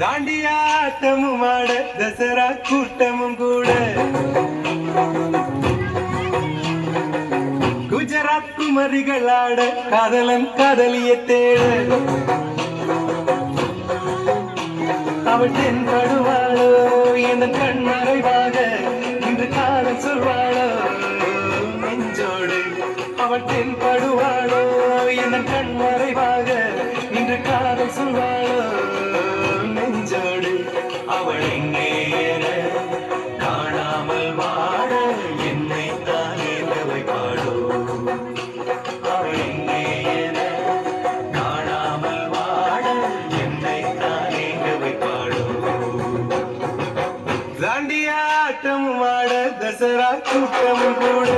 தாண்டியாட்டமும் ஆட தசரா கூட்டமும் கூட. குஜராத் குமரிகள் ஆட காதலன் காதலிய தேட. அவள் தென்படுவாளோ என் கண் அவள் தென்படுவாளோ என் கண் மறைவாக இன்று காதல் சொல்வாளோ? நெஞ்சோடு அவள் எங்கே காணாமல் வாட என்னை தானே தவை பாடோ? அவள் எங்கே காணாமல் வாட என்னை தானே தவை பாடோ? தாண்டியாட்டம் வாட தசரா கூட்டம் கூட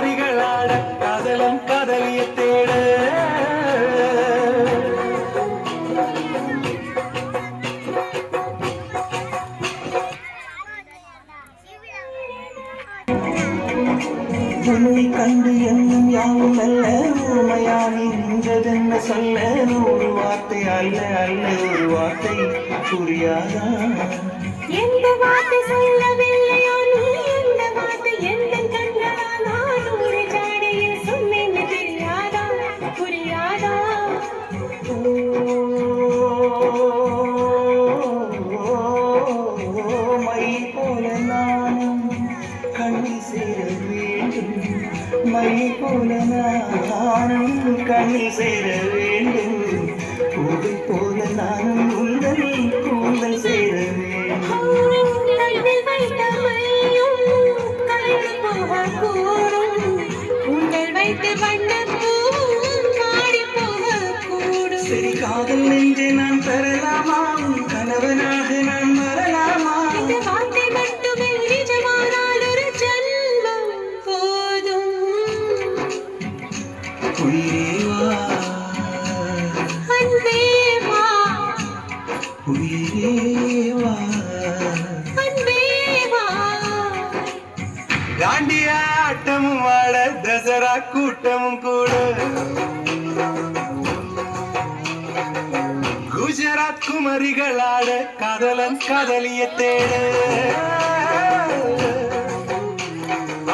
குஜராத் ஆட காதலம் காதலிய தேட. உன்னை கண்டு என்னும் யாவும் அல்ல உண்மையானி நின்றதென்ன சொல்ல ஒரு வார்த்தை அல்ல அல்ல ஒரு வார்த்தை புரியாதா? கண்ணில் சேர வேண்டும். பூவை போல நானும் உங்கள் கூந்தல் சேர வேண்டும். உங்கள் வைத்து வா தாண்டியாட்டமும் ஆட தசரா கூட்டமும் கூட. குஜராத் குமரிகள் ஆட காதலன் காதலிய தேட.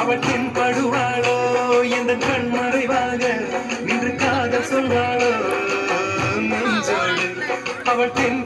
அவற்றின் படுவாளோ எந்த கண்மறைவாக நின்று காதல் சொல்வாளோ? அவற்றின்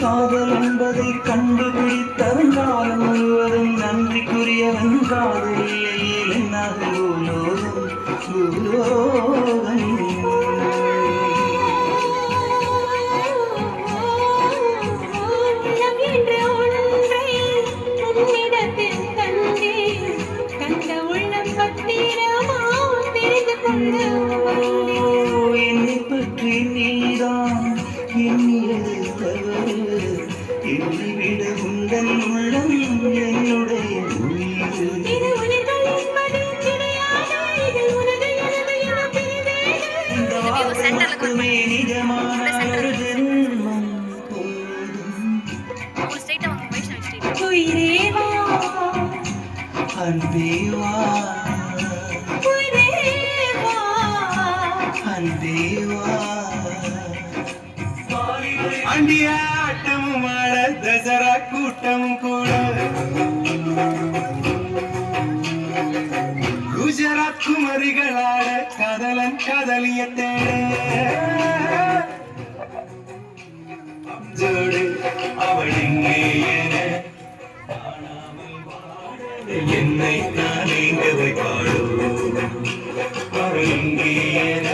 காதல் என்பதை கண்டுபிடித்தவன் காலம் முழுவதும் நன்றிக்குரியவன் காதல் இல்லையில் என்னாகும் பூலோகம் பூலோகம். உள்ளம் என்ற என்னுடைய உயிர் இது அண்டிய ஆட்டமும் ஆட தசரா கூட்டமும் கூட. குஜராத் குமரிகளாட கதலன் கதலிய தேடு. அவள் எங்கே என்னை நான் எங்கே பாடும் அவள் எங்கே என.